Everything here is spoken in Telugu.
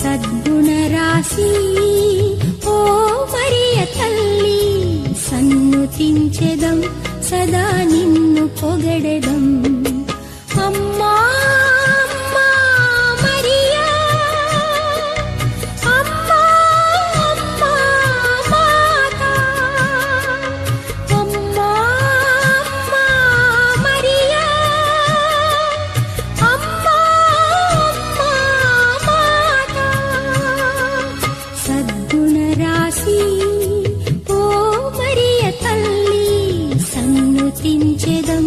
సద్గుణ రాశి. ఓ మరియ తల్లి సన్నుతించెదం సదా నిన్ను పొగడెదం. స్తుతించెదం